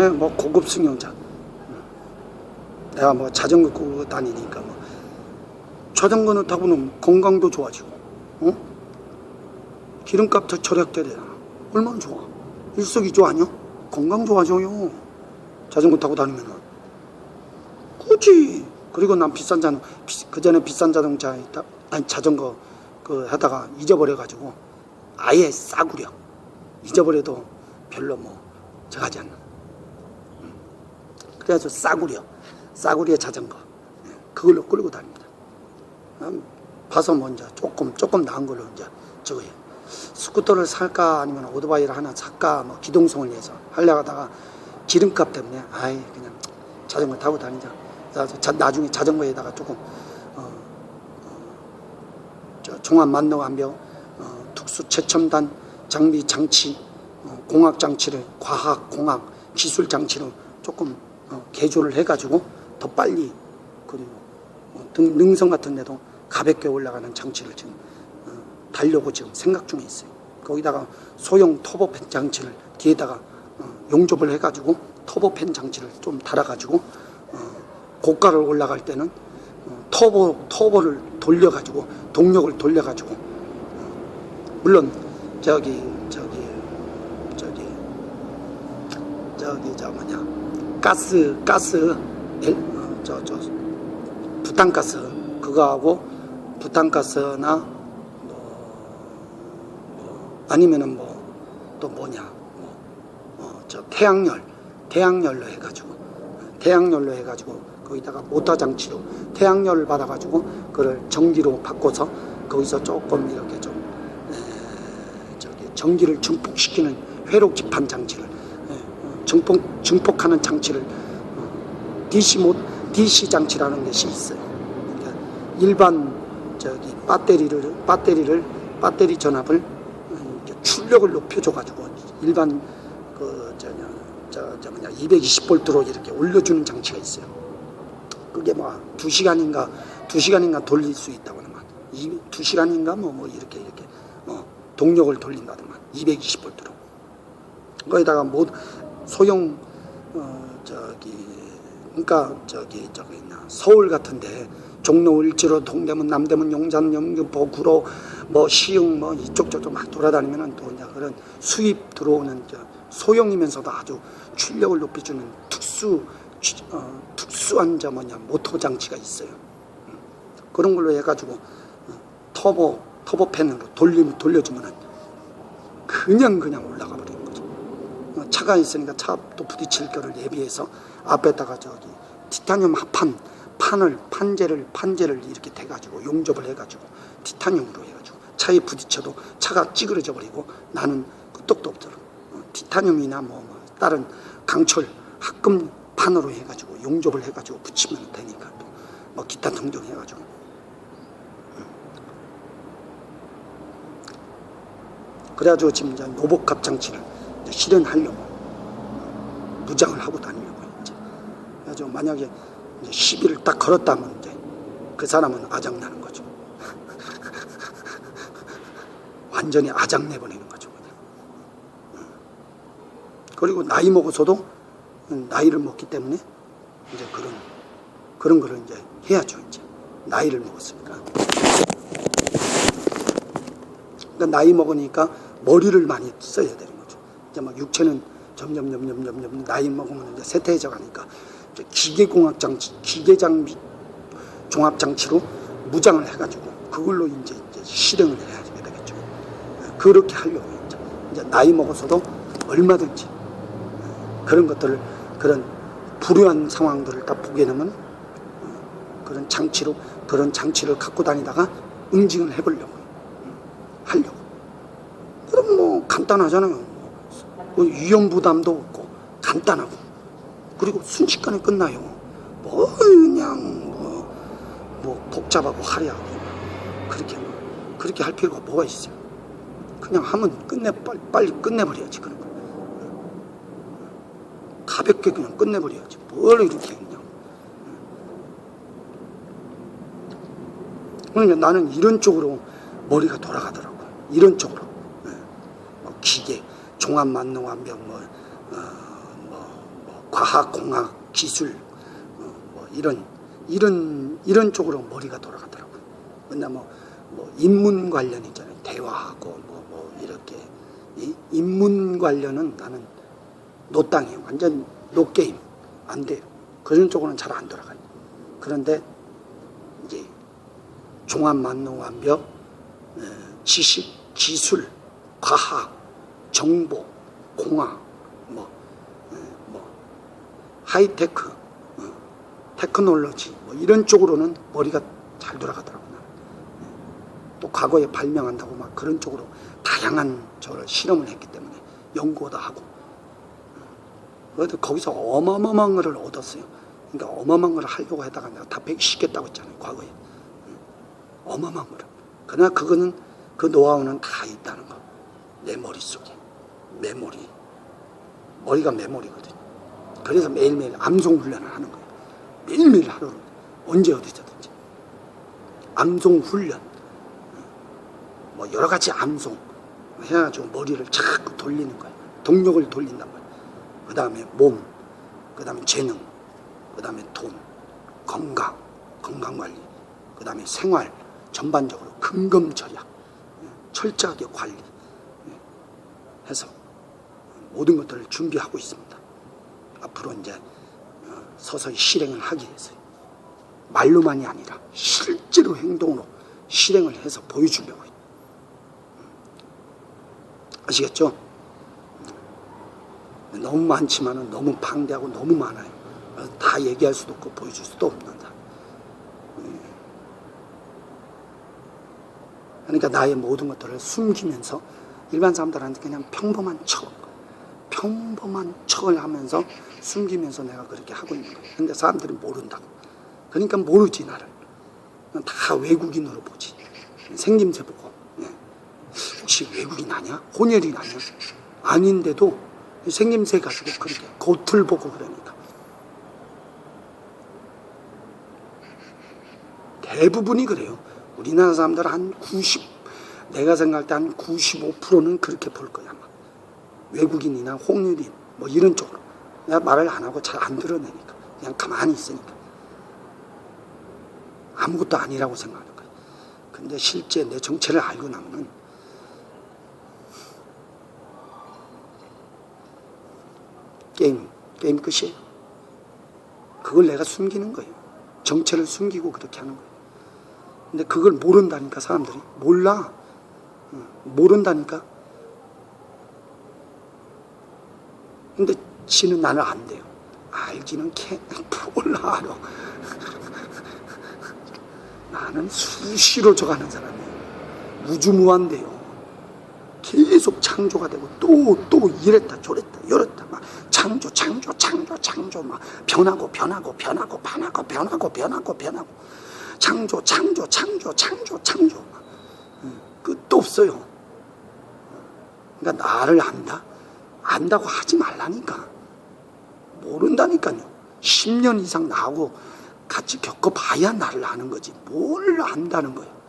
예, 뭐 고급 승용차. 내가 뭐 자전거 끌고 다니니까 뭐 자전거는 타고 는 건강도 좋아지고, 어? 기름값도 절약되잖아. 얼마나 좋아. 일석이조 아니야? 건강 좋아져요. 자전거 타고 다니면은. 그렇지. 그리고 난 비싼 자는 그 전에 비싼 자동차 아니 자전거 그 하다가 잊어버려가지고 아예 싸구려 잊어버려도 별로 뭐 저하지 않나. 음. 그래가지고 싸구려 싸구려 자전거 예, 그걸로 끌고 다닙니다. 음, 봐서 먼저 조금 조금 나은 걸로 이제 저거예요. 스쿠터를 살까 아니면 오토바이를 하나 살까 뭐 기동성을 위해서 하려고 하다가 기름값 때문에 아이 그냥 자전거 타고 다니자. 그래서 자- 나중에 자전거에다가 조금 어, 어, 저 종합 만능 완벽 어, 특수 최첨단 장비 장치 어, 공학 장치를 과학 공학 기술 장치로 조금 어, 개조를 해가지고 더 빨리 그리고 어, 등- 능선 같은 데도 가볍게 올라가는 장치를 지금 어, 달려고 지금 생각 중에 있어요. 거기다가 소형 터보팬 장치를 뒤에다가 어, 용접을 해가지고 터보팬 장치를 좀 달아가지고 어, 고가를 올라갈 때는 어, 터보 터보를 돌려가지고 동력을 돌려가지고 어, 물론 저기 저기 저기 저기 저 뭐냐 가스 가스 저 저 부탄가스. 그거하고 부탄가스나 뭐, 뭐 아니면은 뭐 또 뭐냐. 뭐, 어, 저 태양열 태양열로 해가지고 태양열로 해가지고 거기다가 모터 장치로 태양열을 받아가지고 그걸 전기로 바꿔서 거기서 조금 이렇게 좀 에, 저기 전기를 증폭시키는 회로 기판 장치를 증폭 증폭하는 장치를 어, DC 모 DC 장치라는 것이 있어요. 그러니까 일반 저기 배터리를 배터리를 배터리 전압을 어, 출력을 높여줘가지고 일반 그 저냐 저, 저 뭐냐 220볼트로 이렇게 올려주는 장치가 있어요. 그게 뭐두 시간인가 두 시간인가 돌릴 수 있다고만 이두 시간인가 뭐 뭐 이렇게 이렇게 어, 동력을 돌린다더만 220볼트로 거기다가 뭐 소형 어 저기 그러니까 저기 저기 있나 서울 같은데 종로 을지로 동대문 남대문 용산 영등포 구로 뭐 시흥 뭐 이쪽 저쪽 막 돌아다니면은 또 이제 그런 수입 들어오는 저 소형이면서도 아주 출력을 높여주는 특수 취- 어, 특수한 저 뭐냐 모터 장치가 있어요. 음. 그런 걸로 해가지고 어, 터보 터보 팬으로 돌리 돌려주면은 그냥 그냥 올라가 차가 있으니까 차또 부딪힐 거를 대비해서 앞에다가 저기 티타늄 합판 판을 판재를 판재를 이렇게 대가지고 용접을 해가지고 티타늄으로 해가지고 차에 부딪혀도 차가 찌그러져 버리고 나는 끄떡도 없도록 어, 티타늄이나 뭐, 뭐 다른 강철 합금 판으로 해가지고 용접을 해가지고 붙이면 되니까 또 뭐 기타 등등 해가지고. 그래가지고 지금 이제 노복합 장치를 이제 실현하려고 무장을 하고 다니려고 이제 그래가지고 만약에 이제 시비를 딱 걸었다면 이제 그 사람은 아장나는 거죠. 완전히 아장내 버리는 거죠. 그냥. 음. 그리고 나이 먹어서도 나이를 먹기 때문에 이제 그런 그런 거를 이제 해야죠. 이제 나이를 먹었으니까. 그러니까 나이 먹으니까 머리를 많이 써야 거죠. 이제 막 육체는 점점 점점 점점 나이 먹으면 이제 세태해져 가니까 기계공학 장치, 기계 장비 종합 장치로 무장을 해가지고 그걸로 이제, 이제 실행을 해야 되겠죠. 그렇게 하려고 이제, 이제 나이 먹어서도 얼마든지 그런 것들을 그런 불우한 상황들을 다 보게 되면 어, 그런 장치로 그런 장치를 갖고 다니다가 응징을 해보려고 하려고. 그럼 뭐 간단하잖아요. 뭐 위험 부담도 없고 간단하고 그리고 순식간에 끝나요. 뭐 그냥 뭐, 뭐 복잡하고 화려하고 그렇게 뭐 그렇게 할 필요가 뭐가 있어요. 그냥 하면 끝내 빨리, 빨리 끝내버려야지 그런 거. 가볍게 그냥 끝내버려야지. 뭘 이렇게 그냥. 그러니까 나는 이런 쪽으로 머리가 돌아가더라고. 이런 쪽으로. 예. 뭐 뭐, 어, 뭐, 뭐 과학, 공학, 기술 어, 뭐 이런 이런 이런 쪽으로 머리가 돌아가더라고요. 맨날 뭐, 뭐 인문 관련 있잖아요. 대화하고 뭐, 뭐 이렇게 이 인문 관련은 나는 노땅이에요. 완전 노게임 안 돼요. 그런 쪽으로는 잘 안 돌아가요. 그런데 이제 종합 만능 완벽, 에, 지식, 기술, 과학, 정보, 공학, 뭐, 에, 뭐 하이테크, 어, 테크놀로지 뭐 이런 쪽으로는 머리가 잘 돌아가더라고요. 예. 또 과거에 발명한다고 막 그런 쪽으로 다양한 저를 실험을 했기 때문에 연구도 하고 그래도 거기서 어마어마한 거를 얻었어요. 그러니까 어마어마한 걸 하려고 하다가 내가 다 배기 쉽겠다고 했잖아요. 과거에. 응. 어마어마한 거를. 그러나 그거는 그 노하우는 다 있다는 거. 내 머릿속에. 메모리. 머리가 메모리거든. 그래서 매일매일 암송 훈련을 하는 거예요. 매일매일 하루를. 언제 어디서든지. 암송 훈련. 뭐 여러 가지 암송 해가지고 머리를 자꾸 돌리는 거예요. 동력을 돌린단 말이에요. 그 다음에 몸, 그 다음에 재능, 그 다음에 돈, 건강, 건강관리, 그 다음에 생활, 전반적으로 금검절약, 예, 철저하게 관리 예, 해서 모든 것들을 준비하고 있습니다. 앞으로 이제 어, 서서히 실행을 하기 위해서 말로만이 아니라 실제로 행동으로 실행을 해서 보여주려고 해요. 아시겠죠? 너무 많지만은 너무 방대하고 너무 많아요. 그래서 다 얘기할 수도 없고 보여줄 수도 없는 사 그러니까 나의 모든 것들을 숨기면서 일반 사람들한테 그냥 평범한 척, 평범한 척을 하면서 숨기면서 내가 그렇게 하고 있는 거예요. 근데 사람들이 모른다고. 그러니까 모르지 나를. 다 외국인으로 보지. 생김새 보고. 예. 혹시 외국인 아니야? 혼혈인 아니야? 아닌데도 생김새 가지고 그렇게 겉을 보고 그러니까 대부분이 그래요. 우리나라 사람들 한 90, 내가 생각할 때 한 95%는 그렇게 볼 거야. 아마. 외국인이나 홍률인 뭐 이런 쪽으로 내가 말을 안 하고 잘 안 드러내니까 그냥 가만히 있으니까 아무것도 아니라고 생각하는 거야. 근데 실제 내 정체를 알고 나면은 게임, 게임 끝이에요. 그걸 내가 숨기는 거예요. 정체를 숨기고 그렇게 하는 거예요. 근데 그걸 모른다니까, 사람들이. 몰라. 응, 모른다니까. 근데 지는 나를 안 돼요. 알기는 캐, 뭘 알아. 나는 수시로 저가는 사람이에요. 무주무한데요. 계속 창조가 되고 또 또 이랬다 저랬다 이랬다 막 창조 창조 창조 창조 막 변하고 변하고 변하고 변하고 변하고 변하고 변하고 창조 창조 창조 창조 창조 끝도 없어요. 그러니까 나를 안다 안다고 하지 말라니까 모른다니까요. 10년 이상 나하고 같이 겪어봐야 나를 아는 거지 뭘 안다는 거예요.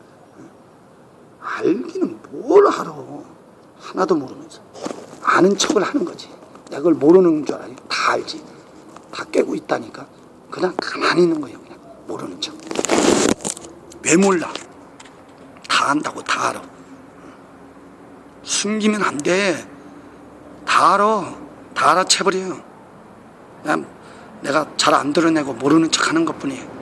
알기는 뭘 알아. 하나도 모르면서. 아는 척을 하는 거지. 내가 그걸 모르는 줄 알아요. 다 알지. 다 깨고 있다니까. 그냥 가만히 있는 거예요. 그냥 모르는 척. 왜 몰라? 다 안다고 다 알아. 숨기면 안 돼. 다 알아. 다 알아채버려요. 그냥 내가 잘 안 드러내고 모르는 척 하는 것 뿐이에요.